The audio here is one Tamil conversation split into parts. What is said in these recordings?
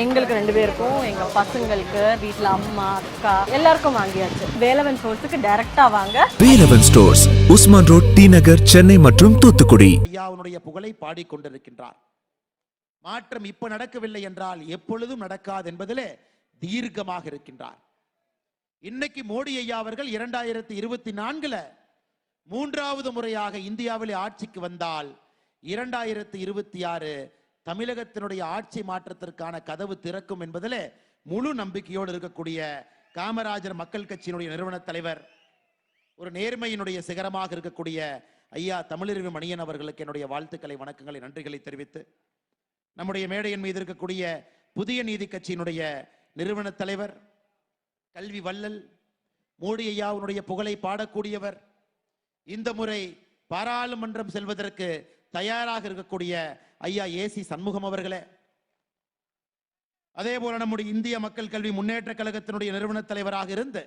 எங்களுக்கு ரெண்டு பேருக்கும் எங்க பசங்களுக்கு வீட்ல அம்மா அக்கா எல்லாருக்கும் வாங்கியாச்சு. வேலவன் சோர்ஸுக்கு டைரக்டா வாங்க. Velavan stores Usman road T Nagar Chennai மற்றும் தூத்துக்குடி. ஐயாவுடைய புகழை பாடிக்கொண்டிருக்கின்றார். மாற்றம் இப்ப நடக்கவில்லை என்றால் எப்பொழுதும் நடக்காது என்பதிலே தீர்க்கமாக இருக்கின்றார். இன்னைக்கு மோடி ஐயா அவர்கள் இரண்டாயிரத்தி இருபத்தி நான்குல மூன்றாவது முறையாக இந்தியாவிலே ஆட்சிக்கு வந்தால் இரண்டாயிரத்தி இருபத்தி ஆறு தமிழகத்தினுடைய ஆட்சி மாற்றத்திற்கான கதவு திறக்கும் என்பதில் முழு நம்பிக்கையோடு இருக்கக்கூடிய காமராஜர் மக்கள் கட்சியினுடைய நிறுவன தலைவர் ஒரு நேர்மையினுடைய சிகரமாக இருக்கக்கூடிய ஐயா தமிழறிவு மணியன் அவர்களுக்கு என்னுடைய வாழ்த்துக்களை வணக்கங்களை நன்றிகளை தெரிவித்து நம்முடைய மேடையின் மீது இருக்கக்கூடிய புதிய நீதி கட்சியினுடைய நிறுவன தலைவர் கல்வி வள்ளல் மோடி ஐயாவுடைய புகழை பாடக்கூடியவர் இந்த முறை பாராளுமன்றம் செல்வதற்கு தயாராக இருக்கக்கூடிய ஐயா ஏசி சண்முகம் அவர்களே. அதே போல நம்முடைய இந்திய மக்கள் கல்வி முன்னேற்ற கழகத்தினுடைய நிறுவன தலைவராக இருந்து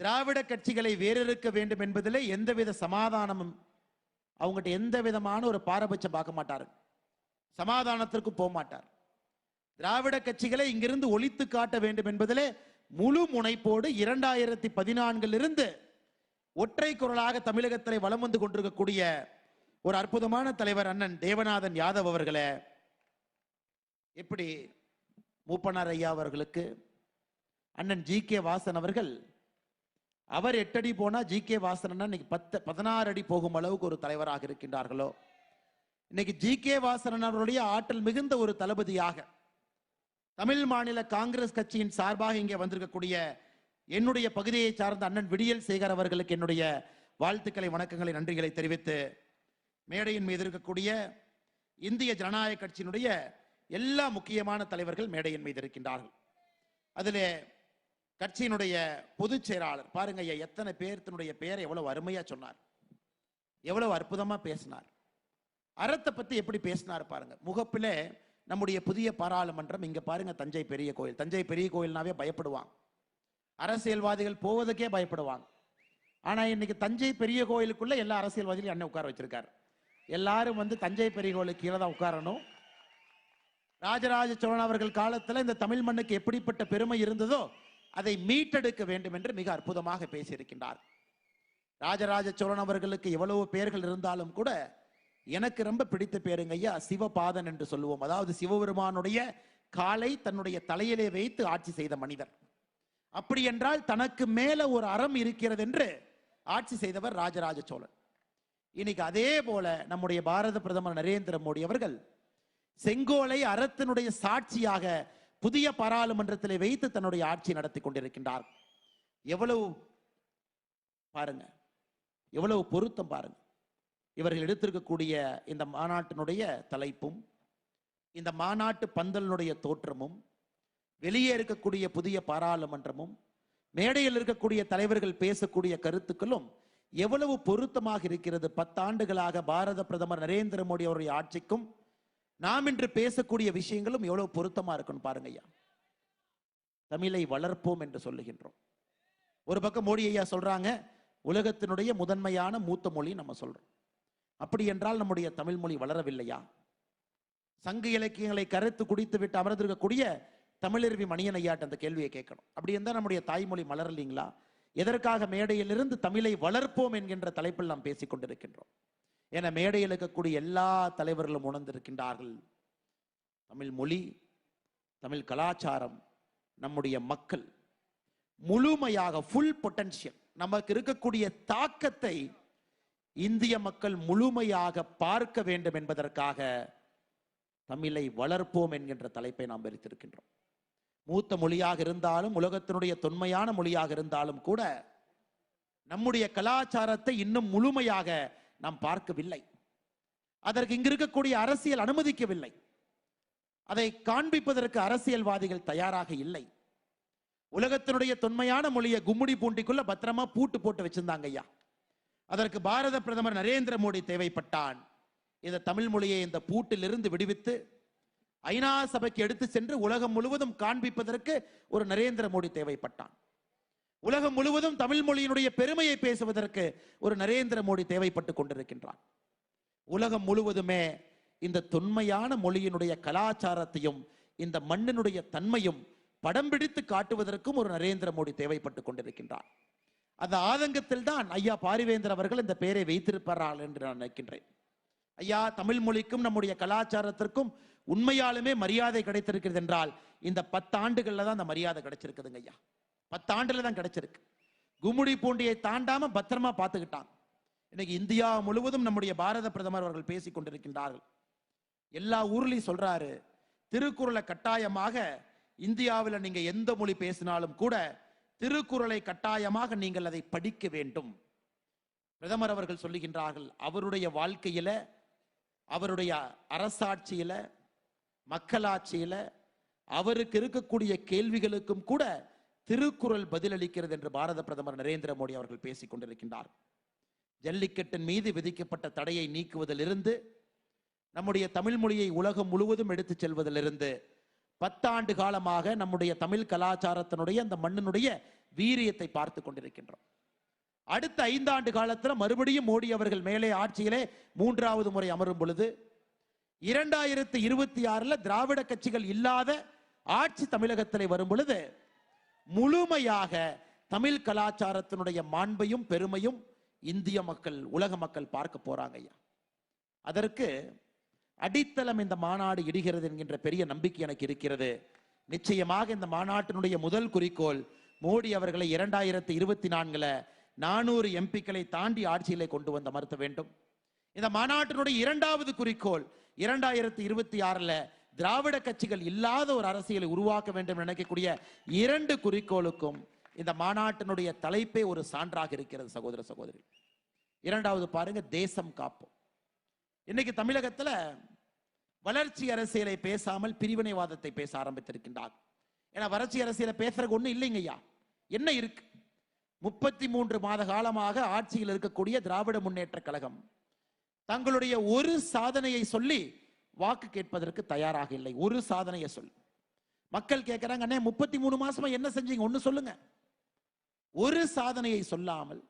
திராவிட கட்சிகளை வேறிருக்க வேண்டும் என்பதிலே எந்தவித சமாதானமும் அவங்ககிட்ட எந்த விதமான ஒரு பாரபட்சம் பார்க்க மாட்டாரு. சமாதானத்திற்கு போக மாட்டார். திராவிட கட்சிகளை இங்கிருந்து ஒழித்து காட்ட வேண்டும் என்பதிலே முழு முனைப்போடு இரண்டாயிரத்தி பதினான்கிலிருந்து ஒற்றை குரலாக தமிழகத்திலே வலம் வந்து கொண்டிருக்கக்கூடிய ஒரு அற்புதமான தலைவர் அண்ணன் தேவநாதன் யாதவ் அவர்களை எப்படி மூப்பனார் ஐயா அவர்களுக்கு அண்ணன் ஜி கே வாசன் அவர்கள் அவர் எட்டடி போனா ஜி கே வாசன் இன்னைக்கு பத்து பதினாறு அடி போகும் அளவுக்கு ஒரு தலைவராக இருக்கின்றார்களோ. இன்னைக்கு ஜி கே வாசன் அவருடைய ஆற்றல் மிகுந்த ஒரு தளபதியாக தமிழ் மாநில காங்கிரஸ் கட்சியின் சார்பாக இங்கே வந்திருக்கக்கூடிய என்னுடைய பகுதியை சார்ந்த அண்ணன் விடியல் சேகர் அவர்களுக்கு என்னுடைய வாழ்த்துக்களை வணக்கங்களை நன்றிகளை தெரிவித்து மேடையின் மீது இருக்கக்கூடிய இந்திய ஜனநாயக கட்சியினுடைய எல்லா முக்கியமான தலைவர்கள் மேடையின் மீது இருக்கின்றார்கள். அதிலே கட்சியினுடைய பொதுச் செயலாளர் பாருங்க ஐயா எத்தனை பேர்த்தினுடைய பெயரை எவ்வளவு அருமையா சொன்னார். எவ்வளவு அற்புதமா பேசினார். அறத்தை பத்தி எப்படி பேசினார் பாருங்க. முகப்பிலே நம்முடைய புதிய பாராளுமன்றம் இங்க பாருங்க தஞ்சை பெரிய கோயில். தஞ்சை பெரிய கோயில்னாவே பயப்படுவான் அரசியல்வாதிகள் போவதுக்கே பயப்படுவாங்க. ஆனா இன்னைக்கு தஞ்சை பெரிய கோயிலுக்குள்ள எல்லா அரசியல்வாதிகளையும் அண்ணன் உட்கார வச்சிருக்காரு. எல்லாரும் வந்து தஞ்சை பெரிய கீழே தான் உட்காரணும். ராஜராஜ சோழன் அவர்கள் காலத்தில் இந்த தமிழ் மண்ணுக்கு எப்படிப்பட்ட பெருமை இருந்ததோ அதை மீட்டெடுக்க வேண்டும் என்று மிக அற்புதமாக பேசியிருக்கின்றார். ராஜராஜ சோழன் அவர்களுக்கு எவ்வளவு பெயர்கள் இருந்தாலும் கூட எனக்கு ரொம்ப பிடித்த பேருங்க ஐயா சிவபாதன் என்று சொல்லுவோம். அதாவது சிவபெருமானுடைய காலை தன்னுடைய தலையிலே வைத்து ஆட்சி செய்த மனிதர். அப்படி என்றால் தனக்கு மேல ஒரு அறம் இருக்கிறது என்று ஆட்சி செய்தவர் ராஜராஜ சோழன். இன்னைக்கு அதே போல நம்முடைய பாரத பிரதமர் நரேந்திர மோடி அவர்கள் செங்கோலை அறத்தினுடைய சாட்சியாக புதிய பாராளுமன்றத்தில் வைத்து தன்னுடைய ஆட்சி நடத்தி கொண்டிருக்கின்றார். எவ்வளவு பாருங்க. எவ்வளவு பொருத்தம் பாருங்க. இவர்கள் எடுத்திருக்கக்கூடிய இந்த மாநாட்டினுடைய தலைப்பும் இந்த மாநாட்டு பந்தலினுடைய தோற்றமும் வெளியே இருக்கக்கூடிய புதிய பாராளுமன்றமும் மேடையில் இருக்கக்கூடிய தலைவர்கள் பேசக்கூடிய கருத்துக்களும் எவ்வளவு பொருத்தமாக இருக்கிறது பத்தாண்டுகளாக பாரத பிரதமர் நரேந்திர மோடி அவருடைய ஆட்சிக்கும் நாம் இன்று பேசக்கூடிய விஷயங்களும் எவ்வளவு பொருத்தமா இருக்குன்னு பாருங்க ஐயா. தமிழை வளர்ப்போம் என்று சொல்லுகின்றோம். ஒரு பக்கம் மோடி ஐயா சொல்றாங்க உலகத்தினுடைய முதன்மையான மூத்த மொழி நம்ம சொல்றோம். அப்படி என்றால் நம்முடைய தமிழ் மொழி வளரவில்லையா? சங்க இலக்கியங்களை கருத்து குடித்து விட்டு அமர்ந்திருக்கக்கூடிய தமிழருவி மணியன் ஐயாட்ட அந்த கேள்வியை கேட்கணும். அப்படி இருந்தால் நம்முடைய தாய்மொழி மலரலைங்களா? எதற்காக மேடையிலிருந்து தமிழை வளர்ப்போம் என்கின்ற தலைப்பில் நாம் பேசிக் கொண்டிருக்கின்றோம். என மேடையில் இருக்கக்கூடிய எல்லா தலைவர்களும் உணர்ந்திருக்கின்றார்கள். தமிழ் மொழி தமிழ் கலாச்சாரம் நம்முடைய மக்கள். முழுமையாக ஃபுல் பொட்டன்ஷியல் நமக்கு இருக்கக்கூடிய தாக்கத்தை இந்திய மக்கள் முழுமையாக பார்க்க வேண்டும் என்பதற்காக தமிழை வளர்ப்போம் என்கின்ற தலைப்பை நாம் வெறித்திருக்கின்றோம் மூத்த மொழியாக இருந்தாலும் உலகத்தினுடைய தொன்மையான மொழியாக இருந்தாலும் கூட நம்முடைய கலாச்சாரத்தை இன்னும் முழுமையாக நாம் பார்க்கவில்லை. அதற்கு இங்கு இருக்கக்கூடிய அரசியல் அனுமதிக்கவில்லை. அதை காண்பிப்பதற்கு அரசியல்வாதிகள் தயாராக இல்லை. உலகத்தினுடைய தொன்மையான மொழியை கும்முடி பூண்டிக்குள்ள பத்திரமா பூட்டு போட்டு வச்சிருந்தாங்க ஐயா. அதற்கு பாரத பிரதமர் நரேந்திர மோடி தேவைப்பட்டான். இந்த தமிழ் மொழியை இந்த பூட்டிலிருந்து விடுவித்து ஐநா சபைக்கு எடுத்து சென்று உலகம் முழுவதும் காண்பிப்பதற்கு ஒரு நரேந்திர மோடி தேவைப்பட்டான். உலகம் முழுவதும் தமிழ் மொழியினுடைய பெருமையை பேசுவதற்கு ஒரு நரேந்திர மோடி தேவைப்பட்டு கொண்டிருக்கின்றான். உலகம் முழுவதுமே இந்த தொன்மையான மொழியினுடைய கலாச்சாரத்தையும் இந்த மண்ணினுடைய தன்மையும் படம் பிடித்து காட்டுவதற்கும் ஒரு நரேந்திர மோடி தேவைப்பட்டு கொண்டிருக்கின்றார். அந்த ஆதங்கத்தில் தான் ஐயா பாரிவேந்தர் அவர்கள் இந்த பெயரை வைத்திருப்பார்கள் என்று நான் நினைக்கின்றேன். ஐயா தமிழ் மொழிக்கும் நம்முடைய கலாச்சாரத்திற்கும் உண்மையாலுமே மரியாதை கிடைத்திருக்கிறது என்றால் இந்த பத்தாண்டுகள்ல தான் அந்த மரியாதை கிடைச்சிருக்குதுங்க ஐயா. பத்தாண்டுல தான் கிடைச்சிருக்கு. கும்முடி பூண்டியை தாண்டாம பத்திரமா பார்த்துக்கிட்டாங்க இன்னைக்கு இந்தியா முழுவதும் நம்முடைய பாரத பிரதமர் அவர்கள் பேசிக் கொண்டிருக்கின்றார்கள். எல்லா ஊர்லயும் சொல்றாரு திருக்குறளை கட்டாயமாக இந்தியாவில் நீங்க எந்த மொழி பேசினாலும் கூட திருக்குறளை கட்டாயமாக நீங்கள் அதை படிக்க வேண்டும். பிரதமர் அவர்கள் சொல்லுகின்றார்கள் அவருடைய வாழ்க்கையில அவருடைய அரசாட்சியில மக்களாட்சியில அவருக்கு இருக்கக்கூடிய கேள்விகளுக்கும் கூட திருக்குறள் பதிலளிக்கிறது என்று பாரத பிரதமர் நரேந்திர மோடி அவர்கள் பேசிக் கொண்டிருக்கின்றார். ஜல்லிக்கட்டின் மீது விதிக்கப்பட்ட தடையை நீக்குவதிலிருந்து நம்முடைய தமிழ் மொழியை உலகம் முழுவதும் எடுத்துச் செல்வதிலிருந்து பத்தாண்டு காலமாக நம்முடைய தமிழ் கலாச்சாரத்தினுடைய அந்த மண்ணினுடைய வீரியத்தை பார்த்து கொண்டிருக்கின்றோம். அடுத்த ஐந்தாண்டு காலத்தில் மறுபடியும் மோடி அவர்கள் மேலே ஆட்சியிலே மூன்றாவது முறை அமரும் பொழுது இரண்டாயிரத்தி இருபத்தி ஆறுல திராவிட கட்சிகள் இல்லாத ஆட்சி தமிழகத்திலே வரும் பொழுது முழுமையாக தமிழ் கலாச்சாரத்தினுடைய மாண்பையும் பெருமையும் இந்திய மக்கள் உலக மக்கள் பார்க்க போறாங்க ஐயா. அதற்கு அடித்தளம் இந்த மாநாடு இடுகிறது என்கின்ற பெரிய நம்பிக்கை எனக்கு இருக்கிறது. நிச்சயமாக இந்த மாநாட்டினுடைய முதல் குறிக்கோள் மோடி அவர்களை இரண்டாயிரத்தி இருபத்தி நான்குல நானூறு எம்பிக்களை தாண்டி ஆட்சியிலே கொண்டு வந்த மறுத்த வேண்டும். இந்த மாநாட்டினுடைய இரண்டாவது குறிக்கோள் இரண்டாயிரத்தி இருபத்தி ஆறுல திராவிட கட்சிகள் இல்லாத ஒரு அரசியலை உருவாக்க வேண்டும் நினைக்கக்கூடிய இரண்டு குறிக்கோளுக்கும் இந்த மாநாட்டினுடைய தலைப்பே ஒரு சான்றாக இருக்கிறது சகோதர சகோதரி. இரண்டாவது பாருங்க தேசம் காப்போம். இன்னைக்கு தமிழகத்துல வளர்ச்சி அரசியலை பேசாமல் பிரிவினைவாதத்தை பேச ஆரம்பித்திருக்கின்றார். ஏன்னா வளர்ச்சி அரசியலை பேசுறதுக்கு ஒன்றும் இல்லைங்கய்யா என்ன இருக்கு? முப்பத்தி மூன்று மாத காலமாக ஆட்சியில் இருக்கக்கூடிய திராவிட முன்னேற்ற கழகம் தங்களுடைய ஒரு சாதனையை சொல்லி வாக்கு கேட்பதற்கு தயாராக இல்லை. ஒரு சாதனையை சொல்லி. மக்கள் கேட்கிறாங்க அண்ணே முப்பத்தி மூணு மாசமா என்ன செஞ்சீங்க? ஒன்று சொல்லுங்க. ஒரு சாதனையை சொல்லாமல்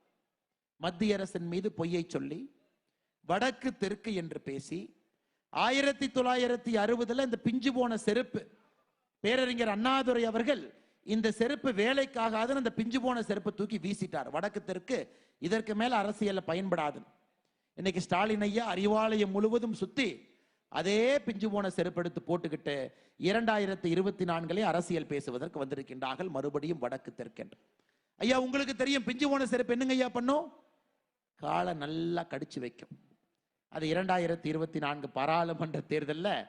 மத்திய அரசின் மீது பொய்யை சொல்லி வடக்கு தெற்கு என்று பேசி ஆயிரத்தி தொள்ளாயிரத்தி அறுபதுல இந்த பிஞ்சு போன செருப்பு பேரறிஞர் அண்ணாதுரை அவர்கள் இந்த செருப்பு வேலைக்காகாதுன்னு அந்த பிஞ்சு போன செருப்பு தூக்கி வீசிட்டார். வடக்கு தெற்கு இதற்கு மேல அரசியல்ல பயன்படாது இன்னைக்கு ஸ்டாலின் ஐயா அறிவாலயம் முழுவதும் சுத்தி அதே பிஞ்சு போன செருப்படுத்து போட்டுக்கிட்டு இரண்டாயிரத்தி இருபத்தி நான்கிலே அரசியல் பேசுவதற்கு வந்திருக்கின்றார்கள். மறுபடியும் வடக்கு தெற்கென்று. ஐயா உங்களுக்கு தெரியும் பிஞ்சு போன செருப்பு என்னங்க ஐயா பண்ணும்? காலை நல்லா கடிச்சு வைக்கும். அது இரண்டாயிரத்தி இருபத்தி நான்கு பாராளுமன்ற தேர்தலில்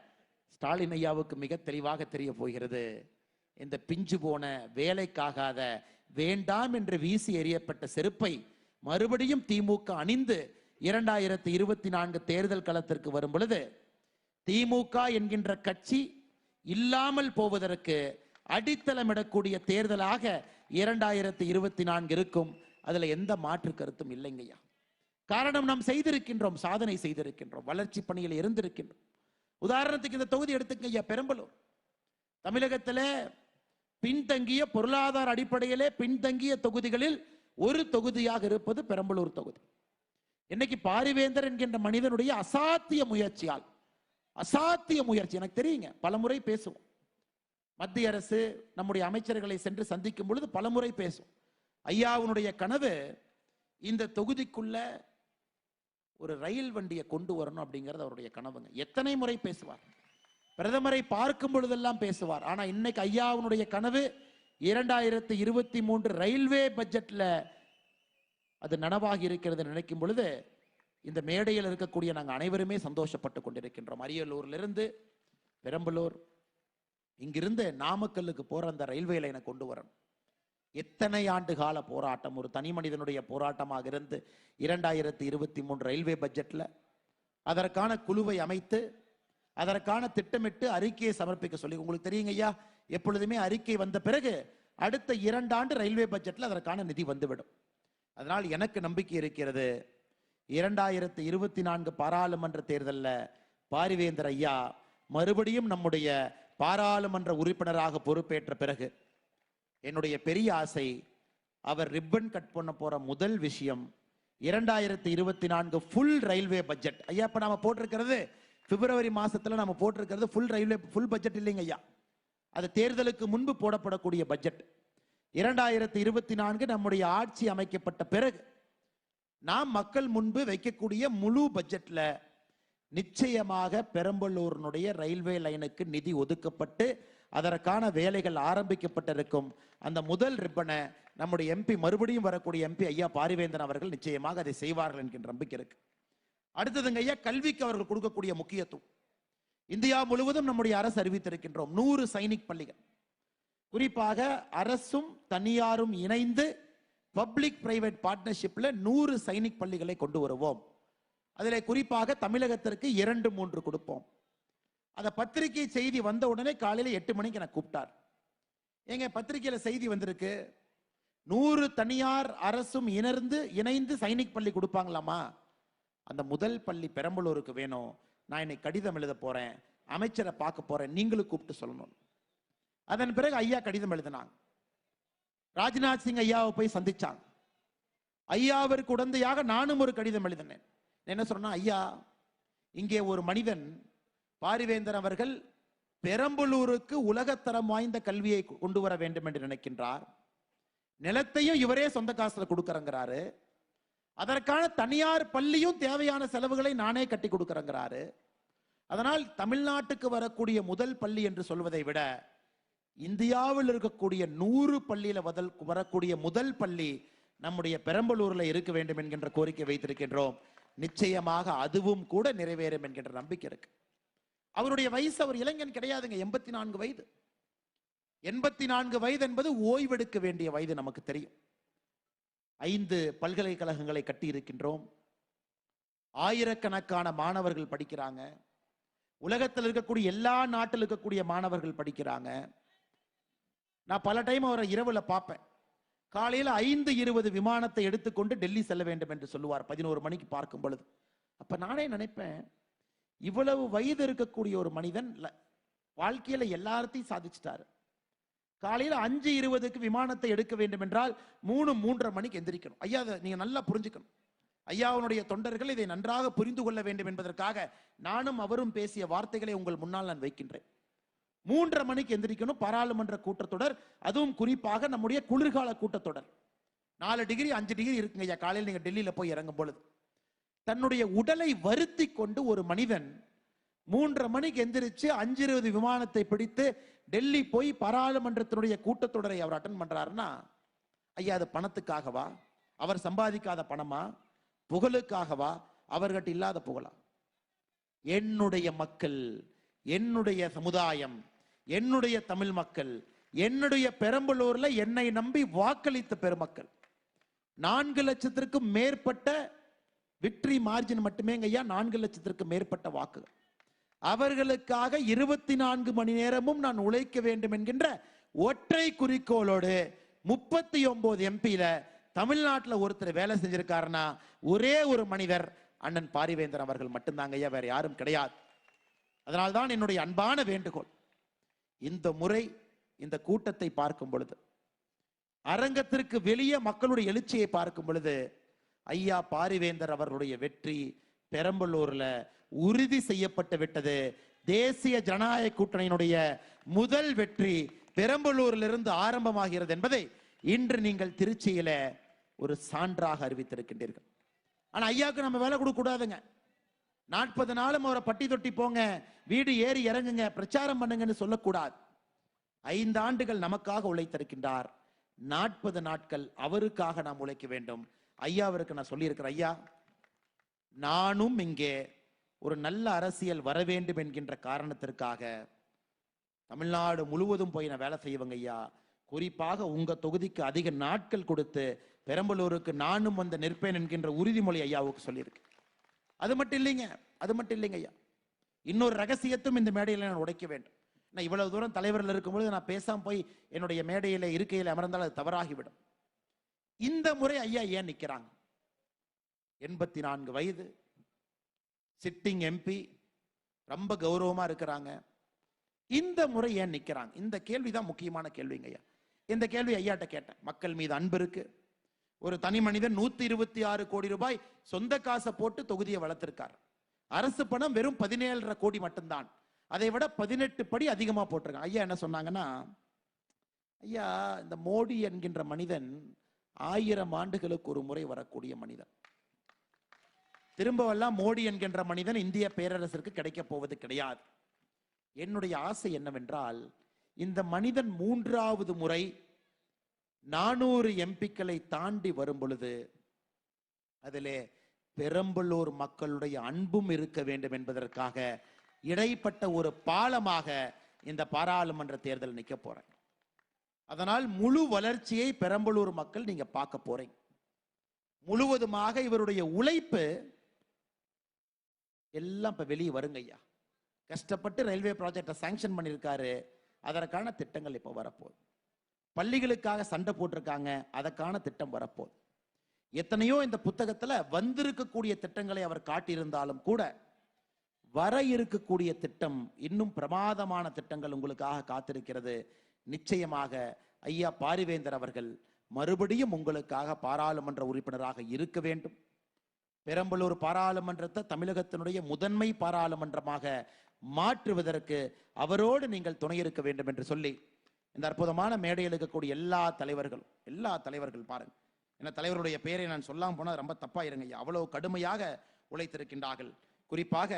ஸ்டாலின் ஐயாவுக்கு மிக தெளிவாக தெரிய போகிறது. இந்த பிஞ்சு போன வேலைக்காகாத வேண்டாம் என்று வீசி எறியப்பட்ட செருப்பை மறுபடியும் திமுக அணிந்து இரண்டாயிரத்தி இருபத்தி நான்கு தேர்தல் களத்திற்கு வரும் பொழுது திமுக என்கின்ற கட்சி இல்லாமல் போவதற்கு அடித்தளமிடக்கூடிய தேர்தலாக இரண்டாயிரத்தி இருபத்தி நான்கு இருக்கும். அதுல எந்த மாற்று கருத்தும் இல்லைங்கய்யா காரணம் நாம் செய்திருக்கின்றோம் சாதனை செய்திருக்கின்றோம் வளர்ச்சி பணியில் இருந்திருக்கின்றோம். உதாரணத்துக்கு இந்த தொகுதி எடுத்துக்க ஐயா பெரம்பலூர். தமிழகத்தில் பின்தங்கிய பொருளாதார அடிப்படையிலே பின்தங்கிய தொகுதிகளில் ஒரு தொகுதியாக இருப்பது பெரம்பலூர் தொகுதி. இன்னைக்கு பாரிவேந்தர் என்கின்ற மனிதனுடைய அசாத்திய முயற்சியால் அசாத்திய முயற்சி. எனக்கு தெரியுங்க பலமுறை பேசுவோம். மத்திய அரசு நம்முடைய அமைச்சர்களை சென்று சந்திக்கும் பொழுது பலமுறை பேசும் ஐயாவுனுடைய கனவு இந்த தொகுதிக்குள்ள ஒரு ரயில் வண்டியை கொண்டு வரணும் அப்படிங்கிறது அவருடைய கனவுங்க. எத்தனை முறை பேசுவார்? பிரதமரை பார்க்கும் பொழுதெல்லாம் பேசுவார். ஆனா இன்னைக்கு ஐயாவுனுடைய கனவு இரண்டாயிரத்தி இருபத்தி மூன்று ரயில்வே பட்ஜெட்ல அது நனவாகி இருக்கிறது நினைக்கும் பொழுது இந்த மேடையில் இருக்கக்கூடிய நாங்கள் அனைவருமே சந்தோஷப்பட்டு கொண்டிருக்கின்றோம். அரியலூர்லேருந்து பெரம்பலூர் இங்கிருந்து நாமக்கல்லுக்கு போகிற அந்த ரயில்வே லைனை கொண்டு வரணும். எத்தனை ஆண்டு கால போராட்டம்? ஒரு தனி மனிதனுடைய போராட்டமாக இருந்து இரண்டாயிரத்தி இருபத்தி மூன்று ரயில்வே பட்ஜெட்டில் அதற்கான குழுவை அமைத்து அதற்கான திட்டமிட்டு அறிக்கையை சமர்ப்பிக்க சொல்லி உங்களுக்கு தெரியுங்க ஐயா எப்பொழுதுமே அறிக்கை வந்த பிறகு அடுத்த இரண்டாண்டு ரயில்வே பட்ஜெட்டில் அதற்கான நிதி வந்துவிடும். அதனால் எனக்கு நம்பிக்கை இருக்கிறது. இரண்டாயிரத்தி இருபத்தி நான்கு பாராளுமன்ற தேர்தலில் பாரிவேந்தர் ஐயா மறுபடியும் நம்முடைய பாராளுமன்ற உறுப்பினராக பொறுப்பேற்ற பிறகு என்னுடைய பெரிய ஆசை அவர் ரிப்பன் கட் பண்ண போற முதல் விஷயம் இரண்டாயிரத்தி இருபத்தி நான்கு ஃபுல் ரயில்வே பட்ஜெட் ஐயா இப்போ நாம போட்டிருக்கிறது பிப்ரவரி மாசத்துல நம்ம போட்டிருக்கிறது ஃபுல் ரயில்வே ஃபுல் பட்ஜெட் இல்லைங்க ஐயா. அது தேர்தலுக்கு முன்பு போடப்படக்கூடிய பட்ஜெட் இரண்டாயிரத்தி இருபத்தி நான்கு நம்முடைய ஆட்சி அமைக்கப்பட்ட பிறகு நாம் மக்கள் முன்பு வைக்கக்கூடிய முழு பட்ஜெட்ல நிச்சயமாக பெரம்பலூரினுடைய ரயில்வே லைனுக்கு நிதி ஒதுக்கப்பட்டு அதற்கான வேலைகள் ஆரம்பிக்கப்பட்டிருக்கும். அந்த முதல் ரிப்பனை நம்முடைய எம்பி மறுபடியும் வரக்கூடிய எம்பி ஐயா பாரிவேந்தன் அவர்கள் நிச்சயமாக அதை செய்வார்கள் என்கின்ற நம்பிக்கை இருக்கு. அடுத்ததுங்க ஐயா கல்விக்கு அவர்கள் கொடுக்கக்கூடிய முக்கியத்துவம். இந்தியா முழுவதும் நம்முடைய அரசு அறிவித்திருக்கின்றோம் நூறு சைனிக் பள்ளிகள். குறிப்பாக அரசும் தனியாரும் இணைந்து பப்ளிக் பிரைவேட் பார்ட்னர்ஷிப்பில் நூறு சைனிக் பள்ளிகளை கொண்டு வருவோம். அதில் குறிப்பாக தமிழகத்திற்கு இரண்டு மூன்று கொடுப்போம். அந்த பத்திரிகை செய்தி வந்த உடனே காலையில் எட்டு மணிக்கு எனக்கு கூப்பிட்டார். எங்க பத்திரிகையில் செய்தி வந்திருக்கு. நூறு தனியார் அரசும் இணர்ந்து இணைந்து சைனிக் பள்ளி கொடுப்பாங்களாமா? அந்த முதல் பள்ளி பெரம்பலூருக்கு வேணும். நான் இன்னைக்கு கடிதம் எழுத போறேன். அமைச்சரை பார்க்க போறேன். நீங்களும் கூப்பிட்டு சொல்லணும். அதன் பிறகு ஐயா கடிதம் எழுதினாங்க. ராஜ்நாத் சிங் ஐயாவை போய் சந்திச்சாங்க. ஐயாவிற்கு உடந்தையாக நானும் ஒரு கடிதம் எழுதினேன். என்ன சொன்னா ஐயா இங்கே ஒரு மனிதன் பாரிவேந்தர் அவர்கள் பெரம்பலூருக்கு உலகத்தரம் வாய்ந்த கல்வியை கொண்டு வர வேண்டும் என்று நினைக்கின்றார். நிலத்தையும் இவரே சொந்த காசுல கொடுக்கறங்கிறாரு. அதற்கான தனியார் பள்ளியும் தேவையான செலவுகளை நானே கட்டி கொடுக்கறங்கிறாரு. அதனால் தமிழ்நாட்டுக்கு வரக்கூடிய முதல் பள்ளி என்று சொல்வதை விட இந்தியாவில் இருக்கக்கூடிய நூறு பள்ளியில வதல் வரக்கூடிய முதல் பள்ளி நம்முடைய பெரம்பலூர்ல இருக்க வேண்டும் என்கின்ற கோரிக்கை வைத்திருக்கின்றோம். நிச்சயமாக அதுவும் கூட நிறைவேறும் என்கின்ற நம்பிக்கை இருக்கு. அவருடைய வயசு அவர் இளைஞன் கிடையாதுங்க எண்பத்தி நான்கு வயது. எண்பத்தி நான்கு வயது என்பது ஓய்வெடுக்க வேண்டிய வயது நமக்கு தெரியும். ஐந்து பல்கலைக்கழகங்களை கட்டி இருக்கின்றோம். ஆயிரக்கணக்கான மாணவர்கள் படிக்கிறாங்க. உலகத்தில் இருக்கக்கூடிய எல்லா நாட்டில் இருக்கக்கூடிய மாணவர்கள் படிக்கிறாங்க. நான் பல டைம் அவரை இரவுல பார்ப்பேன். காலையில் ஐந்து இருபது விமானத்தை எடுத்துக்கொண்டு டெல்லி செல்ல வேண்டும் என்று சொல்லுவார் பதினோரு மணிக்கு பார்க்கும் பொழுது. அப்போ நானே நினைப்பேன் இவ்வளவு வயது இருக்கக்கூடிய ஒரு மனிதன் வாழ்க்கையில் எல்லாத்தையும் சாதிச்சிட்டாரு. காலையில் அஞ்சு இருபதுக்கு விமானத்தை எடுக்க வேண்டும் என்றால் மூணு மூன்றரை மணிக்கு எந்திரிக்கணும். ஐயா அதை நீங்கள் நல்லா புரிஞ்சுக்கணும். ஐயாவுடைய தொண்டர்கள் இதை நன்றாக புரிந்து கொள்ள வேண்டும் என்பதற்காக நானும் அவரும் பேசிய வார்த்தைகளை உங்கள் முன்னால் நான் வைக்கின்றேன். மூன்றரை மணிக்கு எந்திரிக்கணும். பாராளுமன்ற கூட்டத்தொடர் அதுவும் குறிப்பாக நம்முடைய குளிர்கால கூட்டத்தொடர். நாலு டிகிரி அஞ்சு டிகிரி இருக்குங்க ஐயா. காலையில் நீங்க டெல்லியில போய் இறங்கும் பொழுது. தன்னுடைய உடலை வருத்தி கொண்டு ஒரு மனிதன் மூன்றரை மணிக்கு எந்திரிச்சு அஞ்சு இருபது விமானத்தை பிடித்து டெல்லி போய் பாராளுமன்றத்தினுடைய கூட்டத்தொடரை அவர் அட்டன் பண்றாருன்னா ஐயா அது பணத்துக்காகவா? அவர் சம்பாதிக்காத பணமா? புகழுக்காகவா? அவர்கிட்ட இல்லாத புகழா? என்னுடைய மக்கள் என்னுடைய சமுதாயம் என்னுடைய தமிழ் மக்கள் என்னுடைய பெரம்பலூர்ல என்னை நம்பி வாக்களித்த பெருமக்கள். நான்கு லட்சத்திற்கும் மேற்பட்ட விக்டரி மார்ஜின் மட்டுமேங்க ஐயா நான்கு லட்சத்திற்கு மேற்பட்ட வாக்குகள். அவர்களுக்காக இருபத்தி நான்கு மணி நேரமும் நான் உழைக்க வேண்டும் என்கின்ற ஒற்றை குறிக்கோளோடு முப்பத்தி ஒன்பது எம்பியில தமிழ்நாட்டில் ஒருத்தர் வேலை செஞ்சிருக்காருன்னா ஒரே ஒரு மனிதர் அண்ணன் பாரிவேந்தர் அவர்கள் மட்டும்தாங்க ஐயா வேற யாரும் கிடையாது. அதனால்தான் என்னுடைய அன்பான வேண்டுகோள். இந்த முறை இந்த கூட்டத்தை பார்க்கும் பொழுது அரங்கத்திற்கு வெளியே மக்களுடைய எழுச்சியை பார்க்கும் பொழுது ஐயா பாரிவேந்தர் அவர்களுடைய வெற்றி பெரம்பலூர்ல உறுதி செய்யப்பட்டு விட்டது. தேசிய ஜனநாயக கூட்டணியினுடைய முதல் வெற்றி பெரம்பலூரிலிருந்து ஆரம்பமாகிறது என்பதை இன்று நீங்கள் திருச்சியில ஒரு சான்றாக அறிவித்திருக்கின்றீர்கள். ஆனா ஐயாவுக்கு நம்ம வேலை கொடுக்க கூடாதுங்க. நாற்பது நாளும் அவரை பட்டி தொட்டி போங்க. வீடு ஏறி இறங்குங்க. பிரச்சாரம் பண்ணுங்கன்னு சொல்லக்கூடாது. ஐந்து ஆண்டுகள் நமக்காக உழைத்திருக்கின்றார். நாற்பது நாட்கள் அவருக்காக நாம் உழைக்க வேண்டும். ஐயாவிற்கு நான் சொல்லியிருக்கிறேன் ஐயா நானும் இங்கே ஒரு நல்ல அரசியல் வர வேண்டும் என்கின்ற காரணத்திற்காக தமிழ்நாடு முழுவதும் போய் நான் வேலை செய்வேங்க ஐயா. குறிப்பாக உங்க தொகுதிக்கு அதிக நாட்கள் கொடுத்து பெரம்பலூருக்கு நானும் வந்து நிற்பேன் என்கின்ற உறுதிமொழி ஐயாவுக்கு சொல்லியிருக்கேன் அது மட்டும் இல்லைங்க அது மட்டும் இல்லைங்க ஐயா. இன்னொரு ரகசியத்தும் இந்த மேடையில் நான் உடைக்க வேண்டும். நான் இவ்வளவு தூரம் தலைவர்கள் இருக்கும்பொழுது நான் பேசாம போய் என்னுடைய மேடையில இருக்கையில் அமர்ந்தால் அது தவறாகிவிடும். இந்த முறை ஐயா ஏன் நிற்கிறாங்க? எண்பத்தி நான்கு வயது சிட்டிங் எம்பி ரொம்ப கௌரவமா இருக்கிறாங்க. இந்த முறை ஏன் நிற்கிறாங்க? இந்த கேள்விதான் முக்கியமான கேள்விங்க ஐயா. இந்த கேள்வி ஐயாட்ட கேட்டேன். மக்கள் மீது அன்பு இருக்கு. ஒரு தனி மனிதன் நூத்தி இருபத்தி ஆறு கோடி ரூபாய் சொந்த காசை போட்டு தொகுதியை வளர்த்திருக்கார். அரசு பணம் வெறும் பதினேழரை கோடி மட்டும்தான். அதை விட பதினெட்டு படி அதிகமா போட்டிருக்காங்க. ஐயா என்ன சொன்னாங்கன்னா ஐயா இந்த மோடி என்கின்ற மனிதன் ஆயிரம் ஆண்டுகளுக்கு ஒரு முறை வரக்கூடிய மனிதன். திரும்பவெல்லாம் மோடி என்கின்ற மனிதன் இந்திய பேரரசிற்கு கிடைக்கப் போவது கிடையாது. என்னுடைய ஆசை என்னவென்றால் இந்த மனிதன் மூன்றாவது முறை நானூறு எம்பிக்களை தாண்டி வரும் பொழுது அதிலே பெரம்பலூர் மக்களுடைய அன்பும் இருக்க வேண்டும் என்பதற்காக இடைப்பட்ட ஒரு பாலமாக இந்த பாராளுமன்ற தேர்தல் நிற்க போறேன். அதனால் முழு வளர்ச்சியை பெரம்பலூர் மக்கள் நீங்க பார்க்க போறீங்க. முழுவதுமாக இவருடைய உழைப்பு எல்லாம் இப்ப வெளியே வருங்க ஐயா. கஷ்டப்பட்டு ரயில்வே ப்ராஜெக்டை சாங்ஷன் பண்ணியிருக்காரு. அதற்கான திட்டங்கள் இப்போ வரப்போகுது. பள்ளிகளுக்காக சண்டை போட்டிருக்காங்க அதற்கான திட்டம் வரப்போகுது. எத்தனையோ இந்த புத்தகத்துல வந்திருக்கக்கூடிய திட்டங்களை அவர் காட்டியிருந்தாலும் கூட வர இருக்கக்கூடிய திட்டம் இன்னும் பிரமாதமான திட்டங்கள் உங்களுக்காக காத்திருக்கிறது. நிச்சயமாக ஐயா பாரிவேந்தர் அவர்கள் மறுபடியும் உங்களுக்காக பாராளுமன்ற உறுப்பினராக இருக்க வேண்டும். பெரம்பலூர் பாராளுமன்றத்தை தமிழகத்தினுடைய முதன்மை பாராளுமன்றமாக மாற்றுவதற்கு அவரோடு நீங்கள் துணை இருக்க வேண்டும் என்று சொல்லி இந்த அற்புதமான மேடையில் இருக்கக்கூடிய எல்லா தலைவர்களும் எல்லா தலைவர்கள் பாருங்க. என்ன தலைவருடைய பெயரை நான் சொல்லாம போனால் ரொம்ப தப்பா இருங்க அவ்வளவு கடுமையாக உழைத்திருக்கின்றார்கள். குறிப்பாக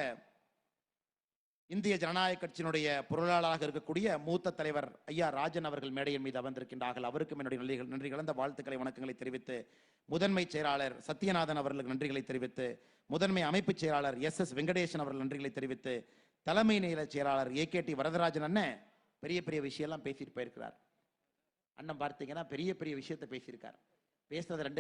இந்திய ஜனநாயக கட்சியினுடைய பொருளாளராக இருக்கக்கூடிய மூத்த தலைவர் ஐயா ராஜன் அவர்கள் மேடையின் மீது அமர்ந்திருக்கின்றார்கள். அவருக்கும் என்னுடைய நன்றி நன்றி கலந்த வாழ்த்துக்களை வணக்கங்களை தெரிவித்து முதன்மை செயலாளர் சத்யநாதன் அவர்களுக்கு நன்றிகளை தெரிவித்து முதன்மை அமைப்பு செயலாளர் எஸ் எஸ் வெங்கடேசன் அவர்கள் நன்றிகளை தெரிவித்து தலைமை நில செயலாளர் ஏ கே டி வரதராஜன் அண்ணன் பெரிய பெரிய விஷயம்லாம் பேசிட்டு போயிருக்கிறார். அண்ணன் பார்த்தீங்கன்னா பெரிய பெரிய விஷயத்தை பேசியிருக்கார். பேசுனது ரெண்டு